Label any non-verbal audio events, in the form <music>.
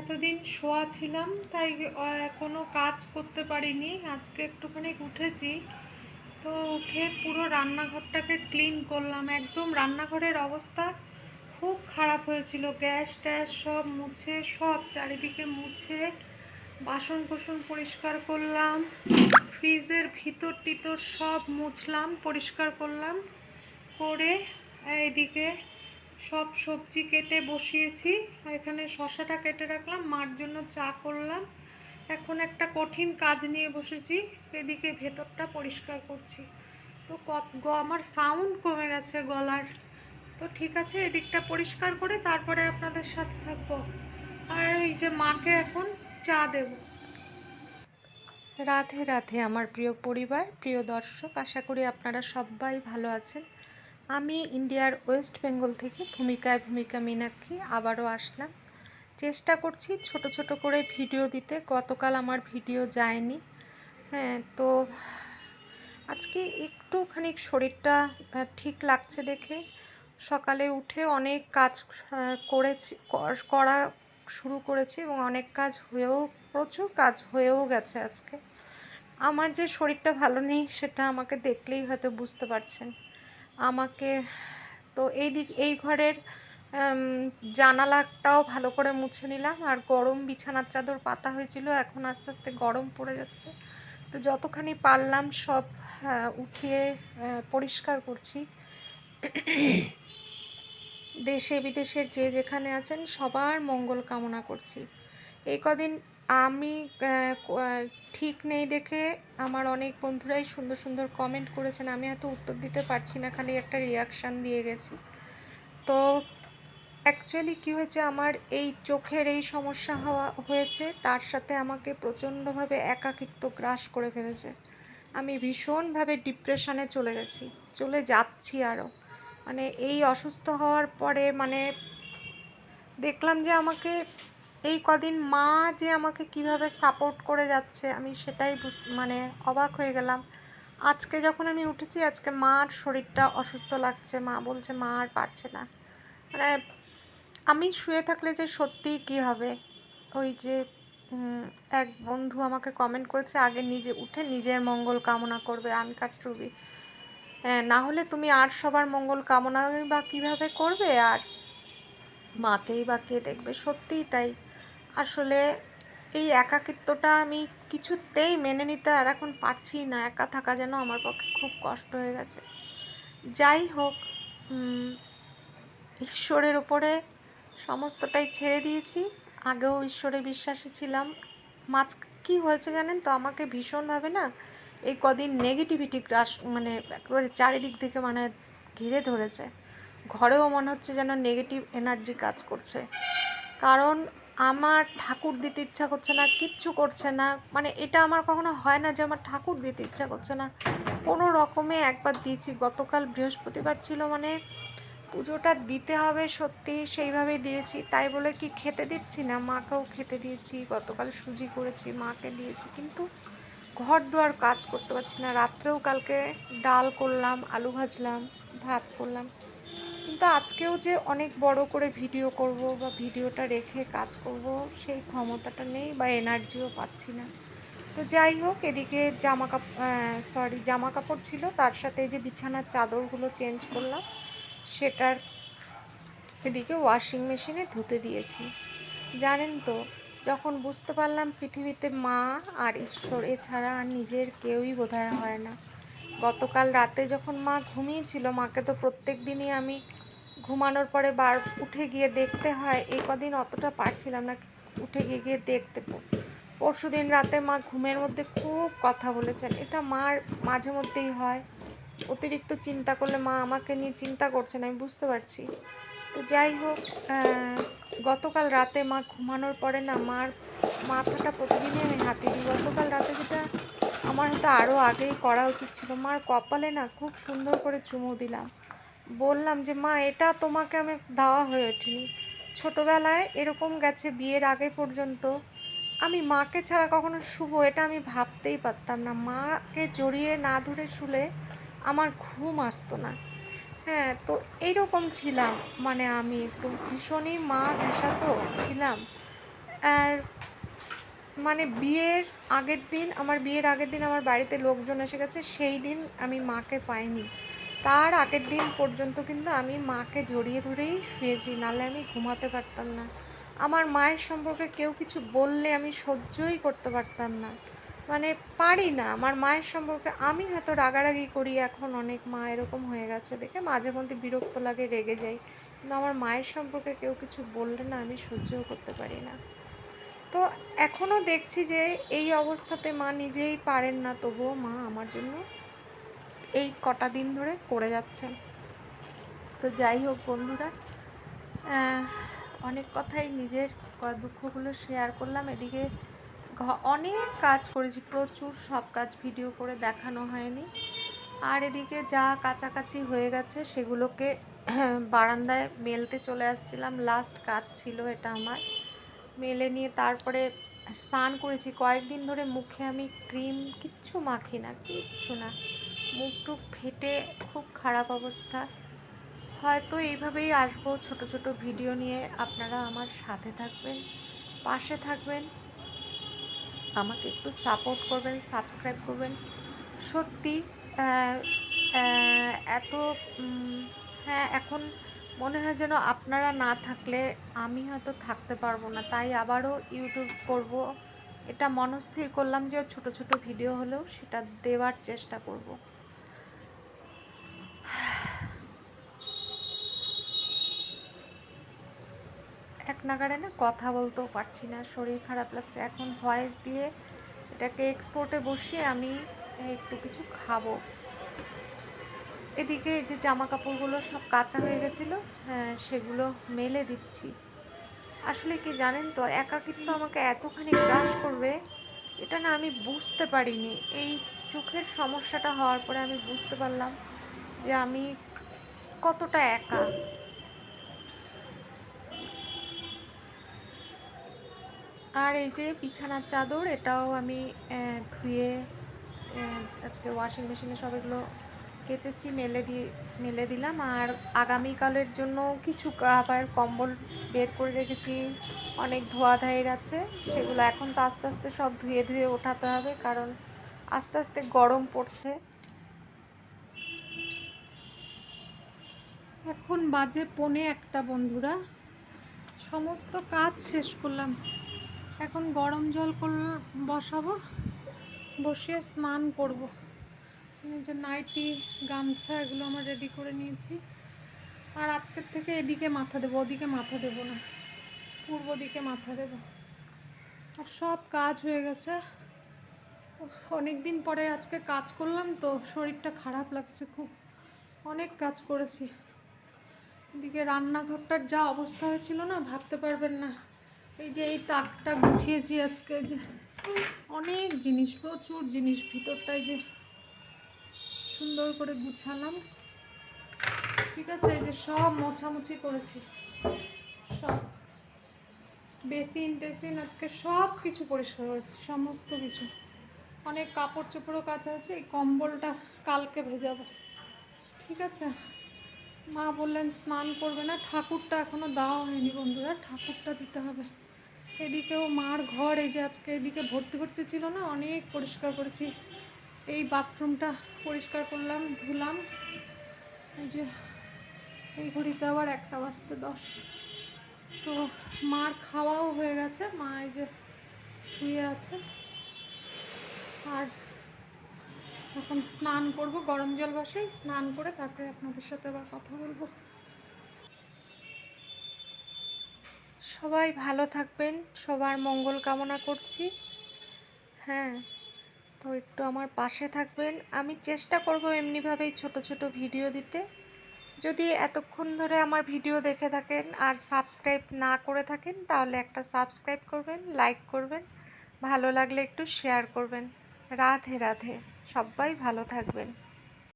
এতদিন শোয়া ছিলাম, তাই কোনো কাজ করতে পারিনি। আজকে একটুখানি উঠেছি। তো উঠে পুরো রান্নাঘরটাকে ক্লিন করলাম। একদম রান্নাঘরের অবস্থা খুব খারাপ হয়েছিল। গ্যাস ট্যাস সব মুছে, সব চারিদিকে মুছে বাসন কোসন পরিষ্কার করলাম, ফ্রিজের ভিতর টিতর সব মুছলাম, পরিষ্কার করলাম। করে এইদিকে সব সবজি কেটে বসিয়েছি, আর এখানে শশাটা কেটে রাখলাম, মার জন্য চা করলাম। এখন একটা কঠিন কাজ নিয়ে বসেছি, এদিকে ভেতরটা পরিষ্কার করছি। তো কত আমার সাউন্ড কমে গেছে গলার। তো ঠিক আছে, এদিকটা পরিষ্কার করে তারপরে আপনাদের সাথে থাকব। আর এই যে মাকে এখন চা দেবো। রাধে রাধে, আমার প্রিয় পরিবার, প্রিয় দর্শক, আশা করি আপনারা সবাই ভালো আছেন। আমি ইন্ডিয়ার ওয়েস্ট বেঙ্গল থেকে ভূমিকায় ভূমিকা মীনাক্ষী আবারও আসলাম। চেষ্টা করছি ছোট ছোট করে ভিডিও দিতে। গতকাল আমার ভিডিও যায়নি। হ্যাঁ তো আজকে একটুখানি শরীরটা ঠিক লাগছে দেখে। সকালে উঠে অনেক কাজ করেছি কর- শুরু করেছি এবং অনেক কাজ হয়েও, প্রচুর কাজ হয়েও গেছে আজকে। আমার যে শরীরটা ভালো নেই সেটা আমাকে দেখলেই হয়তো বুঝতে পারছেন। আমাকে তো এই দিক এই ঘরের জানালাটাও ভালো করে মুছে নিলাম। আর গরম বিছানার চাদর পাতা হয়েছিল এখন আস্তে আস্তে গরম পড়ে যাচ্ছে। তো যতখানি পারলাম সব আহ, উঠিয়ে পরিষ্কার করছি। দেশে বিদেশের যে যেখানে আছেন সবার মঙ্গল কামনা করছি। এই কদিন আমি ঠিক নেই দেখে আমার অনেক বন্ধুরাই সুন্দর সুন্দর কমেন্ট করেছেন। আমি হয়তো উত্তর দিতে পারছি না, খালি একটা রিয়াকশান দিয়ে গেছি। তো অ্যাকচুয়ালি কী হয়েছে, আমার এই চোখের এই সমস্যা হওয়া হয়েছে, তার সাথে আমাকে প্রচণ্ডভাবে একাকিত্ব গ্রাস করে ফেলেছে। আমি ভীষণভাবে ডিপ্রেশনে চলে গেছি, চলে যাচ্ছি আরও মানে এই অসুস্থ হওয়ার পরে মানে দেখলাম যে আমাকে এই কদিন মা যে আমাকে কীভাবে সাপোর্ট করে যাচ্ছে আমি সেটাই মানে অবাক হয়ে গেলাম। আজকে যখন আমি উঠেছি আজকে মার শরীরটা অসুস্থ লাগছে। মা বলছে মা আর পারছে না। মানে আমি শুয়ে থাকলে যে সত্যিই কী হবে? ওই যে এক বন্ধু আমাকে কমেন্ট করেছে আগে নিজে উঠে নিজের মঙ্গল কামনা করবে আনকাট রুবি হ্যাঁ, না হলে তুমি আর সবার মঙ্গল কামনাই বা কীভাবে করবে? আর মাকেই বা কে দেখবে? সত্যিই তাই। আসলে এই একাকিত্বটা আমি কিছুতেই মেনে নিতে আর এখন পারছি না। একা থাকা যেন আমার পক্ষে খুব কষ্ট হয়ে গেছে। যাই হোক ঈশ্বরের ওপরে সমস্তটাই ছেড়ে দিয়েছি। আগেও ঈশ্বরে বিশ্বাসী ছিলাম। মাঝ, কি হয়েছে জানেন তো? আমাকে ভীষণভাবে না এই কদিন নেগেটিভিটি গ্রাস মানে একেবারে চারিদিক থেকে মানে ঘিরে ধরেছে। ঘরেও মনে হচ্ছে যেন নেগেটিভ এনার্জি কাজ করছে। কারণ আমার ঠাকুর দিতে ইচ্ছা করছে না, কিচ্ছু করছে না। মানে এটা আমার কখনো হয় না যে আমার ঠাকুর দিতে ইচ্ছা করছে না। কোনো রকমে একবার দিয়েছি, গতকাল বৃহস্পতিবার ছিল মানে পুজোটা দিতে হবে সত্যি, সেইভাবেই দিয়েছি। তাই বলে কি খেতে দিচ্ছি না? মাকেও খেতে দিয়েছি, গতকাল সুজি করেছি, মাকে দিয়েছি, কিন্তু ঘর দুয়ার কাজ করতে পারছি না। রাত্রেও কালকে ডাল করলাম, আলু ভাজলাম, ভাত করলাম। কিন্তু আজকেও যে অনেক বড় করে ভিডিও করব বা ভিডিওটা রেখে কাজ করব, সেই ক্ষমতাটা নেই বা এনার্জিও পাচ্ছি না। তো যাই হোক, এদিকে জামা কাপড় সরি জামা কাপড় ছিল, তার সাথে যে বিছানার চাদরগুলো চেঞ্জ করলাম, সেটার এদিকে ওয়াশিং মেশিনে ধুতে দিয়েছি। জানেন তো, যখন বুঝতে পারলাম পৃথিবীতে মা আর ঈশ্বর, এছাড়া আর নিজের কেউই বোধহয় হয় না। গতকাল রাতে যখন মা ঘুমিয়েছিল, মাকে তো প্রত্যেক দিনই আমি ঘুমানোর পরে বার উঠে গিয়ে দেখতে হয় এই কদিন অতটা পারছিলাম না, উঠে গিয়ে গিয়ে দেখতে পরশু দিন রাতে মা ঘুমের মধ্যে খুব কথা বলেছেন। এটা মার মাঝে মধ্যেই হয়। অতিরিক্ত চিন্তা করলে মা আমাকে নিয়ে চিন্তা করছেন, আমি বুঝতে পারছি। তো যাই হোক গতকাল রাতে মা ঘুমানোর পরে না মার মাথাটা প্রতিদিনই আমি হাতে দিই। গতকাল রাতে যেটা আমার হয়তো আরও আগেই করা উচিত ছিল, মার কপালে না খুব সুন্দর করে চুমু দিলাম। বললাম যে, মা, এটা তোমাকে আমি দেওয়া হয়ে ওঠেনি। ছোটোবেলায় এরকম গেছে বিয়ের আগে পর্যন্ত। আমি মাকে ছাড়া কখনো শুভ, এটা আমি ভাবতেই পারতাম না। মাকে জড়িয়ে না ধরে শুলে আমার ঘুম আসতো না। হ্যাঁ তো এইরকম ছিলাম। মানে আমি একটু ভীষণই মা ঘেঁষা তো ছিলাম। আর মানে বিয়ের আগের দিন, আমার বিয়ের আগের দিন আমার বাড়িতে লোকজন এসে গেছে, সেই দিন আমি মাকে পাইনি। তার আগের দিন পর্যন্ত কিন্তু আমি মাকে জড়িয়ে ধরেই শুয়েছি, নাহলে আমি ঘুমাতে পারতাম না। আমার মায়ের সম্পর্কে কেউ কিছু বললে আমি সহ্যই করতে পারতাম না। মানে পারি না, আমার মায়ের সম্পর্কে আমি হয়তো রাগারাগি করি, এখন অনেক মা এরকম হয়ে গেছে দেখে মাঝে মধ্যে বিরক্ত লাগে, রেগে যাই। কিন্তু আমার মায়ের সম্পর্কে কেউ কিছু বললে না, আমি সহ্যও করতে পারি না। তো এখনও দেখছি যে এই অবস্থাতে মা নিজেই পারেন না, তবুও মা আমার জন্য এই কটা দিন ধরে করে যাচ্ছেন। তো যাই হোক বন্ধুরা অনেক কথাই নিজের দুঃখগুলো শেয়ার করলাম। এদিকে অনেক কাজ করেছি, প্রচুর সব কাজ ভিডিও করে দেখানো হয়নি। আর এদিকে যা কাছাকাছি হয়ে গেছে সেগুলোকে <clears throat> বারান্দায় মেলতে চলে আসছিলাম। লাস্ট কাজ ছিল এটা আমার। মেলে নিয়ে তারপরে স্নান করেছি। কয়েকদিন ধরে মুখে আমি ক্রিম কিচ্ছু মাখি না, কিচ্ছু না। মুখ টুক ফেটে খুব খারাপ অবস্থা। হয়তো এইভাবেই আসব ছোট ছোট ভিডিও নিয়ে। আপনারা আমার সাথে থাকবেন, পাশে থাকবেন। আমাকে একটু সাপোর্ট করবেন, সাবস্ক্রাইব করবেন। সত্যি এত হ্যাঁ এখন মনে হয় যেন আপনারা না থাকলে আমি হয়তো থাকতে পারব না। তাই আবারও ইউটিউব করব। এটা মনস্থির করলাম যে ছোট ছোট ভিডিও হলেও সেটা দেওয়ার চেষ্টা করব। নাগারে না? কথা বলতেও পারছি না। শরীর খারাপ লাগছে। এখন ভয়েস দিয়ে এটাকে এক্সপোর্টে বসিয়ে আমি একটু কিছু খাব। এদিকে যে জামা কাপড়গুলো সব কাঁচা হয়ে গেছিল হ্যাঁ সেগুলো মেলে দিচ্ছি। আসলে কি জানেন তো, একাকিত্ব আমাকে এতখানি গ্রাস করবে, এটা না আমি বুঝতে পারিনি। এই চোখের সমস্যাটা হওয়ার পরে আমি বুঝতে পারলাম যে আমি কতটা একা। আর এই যে বিছানার চাদর, এটাও আমি ধুয়ে আজকে ওয়াশিং মেশিনে সব এগুলো কেচেছি, মেলে দিয়ে মেলে দিলাম। আর আগামীকালের জন্য কিছু আবার কম্বল বের করে রেখেছি। অনেক ধোয়া ধায়ের আছে, সেগুলো এখন তো আস্তে আস্তে সব ধুয়ে ধুয়ে ওঠাতে হবে, কারণ আস্তে আস্তে গরম পড়ছে। এখন বাজে পনে একটা, বন্ধুরা। সমস্ত কাজ শেষ করলাম। এখন গরম জল বসাবো, বসিয়ে স্নান করব। যে নাইটি, গামছা, এগুলো আমার রেডি করে নিয়েছি। আর আজকের থেকে এদিকে মাথা দেবো, ওদিকে মাথা দেবো না। পূর্ব দিকে মাথা দেব। আর সব কাজ হয়ে গেছে। অনেক দিন পরে আজকে কাজ করলাম তো, শরীরটা খারাপ লাগছে খুব। অনেক কাজ করেছি। এদিকে রান্নাঘরটার যা অবস্থা হয়েছিল না, ভাবতে পারবেন না। এই যে এই তাকটা গুছিয়েছি আজকে যে অনেক জিনিস, প্রচুর জিনিস ভিতরটায় যে সুন্দর করে গুছালাম। ঠিক আছে, এই যে সব মোছামুছি করেছি। সব বেসিন টেসিন আজকে সব কিছু পরিষ্কার করেছি, সমস্ত কিছু। অনেক কাপড় চোপড়ও কাচা আছে, এই কম্বলটা কালকে ভেজাবো। ঠিক আছে? মা বললেন, স্নান করবে না, ঠাকুরটা এখনও দেওয়া হয়নি বন্ধুরা, ঠাকুরটা দিতে হবে। এদিকেও মার ঘর, এই যে আজকে এদিকে ভর্তি ভর্তি ছিল না, অনেক পরিষ্কার করেছি। এই বাথরুমটা পরিষ্কার করলাম, ধুলাম। এই যে এই ঘড়িতে আবার একটা বাজতে দশ। তো মার খাওয়াও হয়ে গেছে, মা এই যে শুয়ে আছে। আর এখন স্নান করব, গরম জল বসাই স্নান করে তারপরে আপনাদের সাথে আবার কথা বলব। সবাই ভালো থাকবেন, সবার মঙ্গল কামনা করছি। হ্যাঁ তো একটু আমার পাশে থাকবেন। আমি চেষ্টা করব এমনিভাবেই ছোট ছোট ভিডিও দিতে। যদি এতক্ষণ ধরে আমার ভিডিও দেখে থাকেন আর সাবস্ক্রাইব না করে থাকেন, তাহলে একটা সাবস্ক্রাইব করবেন, লাইক করবেন, ভালো লাগলে একটু শেয়ার করবেন। রাধে রাধে, সবাই ভালো থাকবেন।